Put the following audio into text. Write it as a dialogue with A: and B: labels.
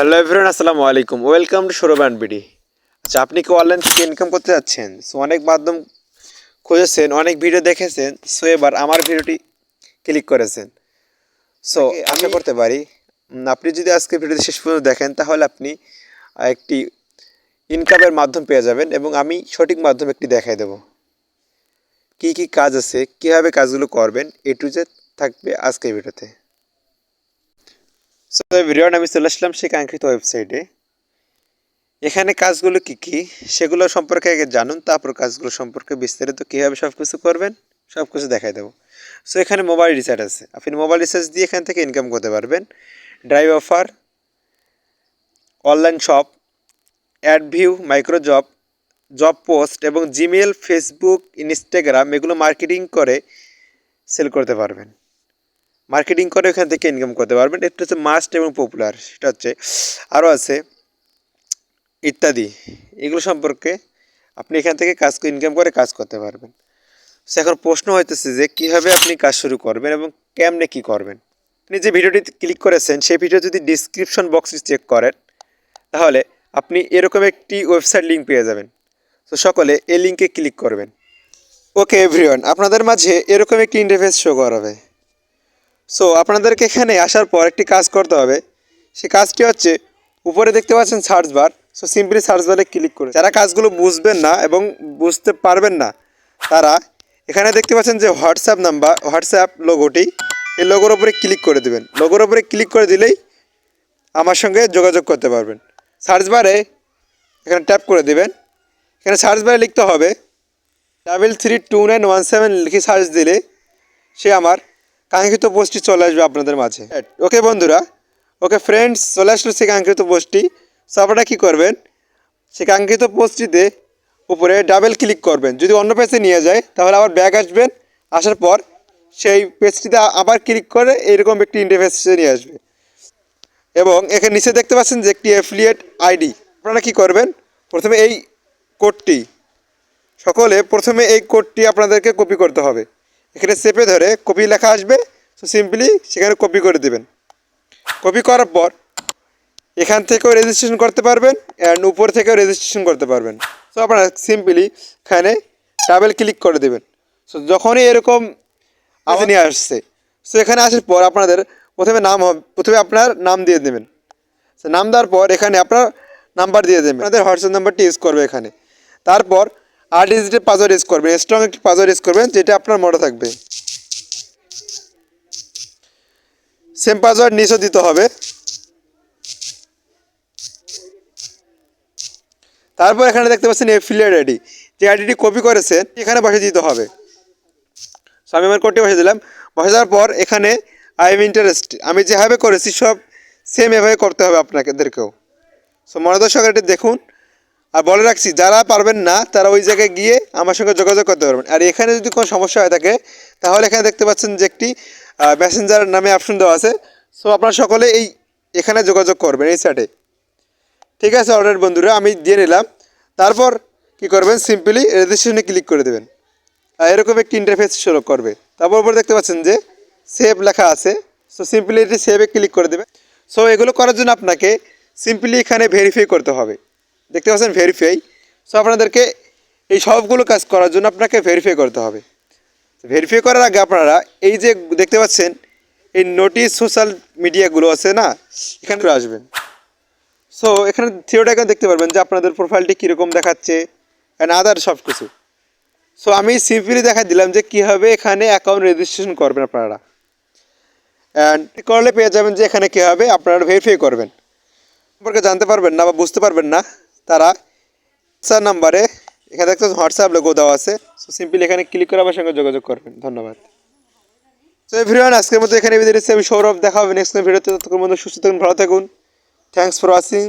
A: Hello everyone আসসালামু আলাইকুম। Welcome to Sourav BD আচ্ছা আপনি কি অনলাইন থেকে ইনকাম করতে যাচ্ছেন? সো অনেক মাধ্যম খুঁজেছেন অনেক ভিডিও দেখেছেন। সো এবার আমার ভিডিওটি ক্লিক করেছেন। সো আশা করতে পারি আপনি যদি আজকে ভিডিওটি শেষ পর্যন্ত দেখেন তাহলে আপনি একটি ইনকামের মাধ্যম পেয়ে যাবেন এবং আমি সঠিক মাধ্যম একটি দেখাই দেব। কি কি কাজ আছে কীভাবে কাজগুলো করবেন এ টু জেড থাকবে আজকের ভিডিওতে সো ভিডিওটা আমি চলে আসলাম সেই কাঙ্ক্ষিত ওয়েবসাইটে এখানে কাজগুলো কি কি? সেগুলো সম্পর্কে আগে জানুন, তারপর কাজগুলো সম্পর্কে বিস্তারিত কীভাবে সব কিছু করবেন সব কিছু দেখাই দেবো। সো এখানে মোবাইল রিচার্জ আছে। আপনি মোবাইল রিচার্জ দিয়ে এখান থেকে ইনকাম করতে পারবেন। Drive offer online shop ad view micro job job post এবং জিমেল ফেসবুক ইনস্টাগ্রাম এগুলো মার্কেটিং করে সেল করতে পারবেন। মার্কেটিং করে এখান থেকে ইনকাম করতে পারবেন। এটা হচ্ছে মাস্ট এবং পপুলার সেটা হচ্ছে আরও আছে ইত্যাদি। এগুলো সম্পর্কে আপনি এখান থেকে কাজ ইনকাম করে কাজ করতে পারবেন। সো এখন প্রশ্ন হইতেছে যে কীভাবে আপনি কাজ শুরু করবেন এবং কেমনে কী করবেন? আপনি যে ভিডিওটি ক্লিক করেছেন, সেই ভিডিও যদি ডিসক্রিপশন বক্সে চেক করেন, তাহলে আপনি এরকম একটি ওয়েবসাইট লিঙ্ক পেয়ে যাবেন। তো সকলে এই লিঙ্কে ক্লিক করবেন। ওকে এভরিওয়ান আপনাদের মাঝে এরকম একটি ইন্টারফেস শো করাবে। সো আপনাদেরকে এখানে আসার পর একটি কাজ করতে হবে। সে কাজটি হচ্ছে, উপরে দেখতে পাচ্ছেন search bar so simply search বারে ক্লিক করে যারা কাজগুলো বুঝবেন না এবং বুঝতে পারবেন না, তারা এখানে দেখতে পাচ্ছেন যে হোয়াটসঅ্যাপ নাম্বার হোয়াটসঅ্যাপ লোগোটি এই লোগোর ওপরে ক্লিক করে দেবেন। লোগোর ওপরে ক্লিক করে দিলেই আমার সঙ্গে যোগাযোগ করতে পারবেন। সার্চ বারে এখানে ট্যাপ করে দেবেন। এখানে সার্চ বারে লিখতে হবে double three two nine one seven লিখে সার্চ দিলে সে আমার কাঙ্ক্ষিত পোস্টটি চলে আসবে আপনাদের মাঝে। ওকে বন্ধুরা, ওকে ফ্রেন্ডস চলে আসলো সেই কাঙ্ক্ষিত পোস্টটি। সো আপনারা কী করবেন? সেই কাঙ্ক্ষিত পোস্টটিতে উপরে ডাবল ক্লিক করবেন। যদি অন্য পেজে নিয়ে যায়, তাহলে আবার ব্যাগ আসবেন। আসার পর সেই পেজটিতে আবার ক্লিক করে এরকম একটি ইন্টারফেসে নিয়ে আসবে। এবং এখানে নিচে দেখতে পাচ্ছেন যে একটি অ্যাফিলিয়েট আইডি আপনারা কী করবেন? প্রথমে এই কোডটি সকলে প্রথমে এই কোডটি আপনাদেরকে কপি করতে হবে। এখানে চেপে ধরে কপি লেখা আসবে। তো সিম্পলি সেখানে কপি করে দেবেন। কপি করার পর এখান থেকেও রেজিস্ট্রেশন করতে পারবেন অ্যান্ড উপর থেকেও রেজিস্ট্রেশন করতে পারবেন। সো আপনারা সিম্পলি এখানে ডাবল ক্লিক করে দেবেন। সো যখনই এরকম নিয়ে আসছে সো এখানে আসার পর আপনাদের প্রথমে নাম হবে, প্রথমে আপনার নাম দিয়ে দেবেন। সো নাম দেওয়ার পর এখানে আপনার নাম্বার দিয়ে দেবেন। আপনাদের হোয়াটসঅ্যাপ নাম্বারটি ইউজ করবে এখানে। তারপর আট ডিজিটের পাসওয়ার্ড ইউজ করবেন স্ট্রং একটি পাসওয়ার্ড ইউজ করবেন, যেটা আপনার মনে থাকবে। সেম পাসওয়ার্ড নিচও দিতে হবে। তারপর এখানে দেখতে পাচ্ছেন এফিলিয়েট আইডি যে আইডিটি কপি করেছেন এখানে বসে দিতে হবে। সো আমি আমার কোডটি বসে দিলাম। বসে দেওয়ার পর এখানে আই এম ইন্টারেস্ট আমি যেভাবে করেছি সব সেম এভাবে করতে হবে আপনাদেরকেও সো মনোদর্শক এটি দেখুন। আর বলে রাখছি, যারা পারবেন না, তারা ওই জায়গায় গিয়ে আমার সঙ্গে যোগাযোগ করতে পারবেন। আর এখানে যদি কোনো সমস্যা হয়ে থাকে, তাহলে এখানে দেখতে পাচ্ছেন যে একটি মেসেঞ্জার নামে অপশন দেওয়া আছে। সো আপনারা সকলে এই, এখানে যোগাযোগ করবেন এই সাইটে ঠিক আছে অর্ডার বন্ধুরা, আমি দিয়ে নিলাম। তারপর কি করবেন? সিম্পলি রেজিস্ট্রেশনে ক্লিক করে দেবেন। আর এরকম একটি ইন্টারফেস শুরু করবে। তারপর উপরে দেখতে পাচ্ছেন যে সেভ লেখা আছে। সো সিম্পলি এটি সেভে ক্লিক করে দেবে সো এগুলো করার জন্য আপনাকে সিম্পলি এখানে ভেরিফাই করতে হবে। দেখতে পাচ্ছেন ভেরিফাই সো আপনাদেরকে এই সবগুলো কাজ করার জন্য আপনাকে ভেরিফাই করতে হবে। ভেরিফাই করার আগে আপনারা এই যে দেখতে পাচ্ছেন, এই নোটিশ সোশ্যাল মিডিয়াগুলো আছে না, এখানে আসবেন। সো এখানে থিওটা এখানে দেখতে পারবেন যে আপনাদের প্রোফাইলটি কীরকম দেখাচ্ছে অ্যান্ড আদার সব কিছু। সো আমি সিম্পলি দেখা দিলাম যে কীভাবে এখানে অ্যাকাউন্ট রেজিস্ট্রেশন করবেন আপনারা। অ্যান্ড করলে পেয়ে যাবেন যে এখানে কীভাবে আপনারা ভেরিফাই করবেন। সম্পর্কে জানতে পারবেন না বা বুঝতে পারবেন না। তারা হোয়াটসঅ্যাপ নাম্বারে এখানে দেখতে হোয়াটসঅ্যাপ লোগো দেওয়া আছে। সো সিম্পলি এখানে ক্লিক করে আমার সঙ্গে যোগাযোগ করবেন। ধন্যবাদ। তো এভরিওয়ান আজকের মতো এখানে বিদায় আমি সৌরভ, দেখা হবে নেক্সট ভিডিওতে। ততক্ষণ মধ্যে সুস্থ থাকুন, ভালো থাকুন। Thanks for watching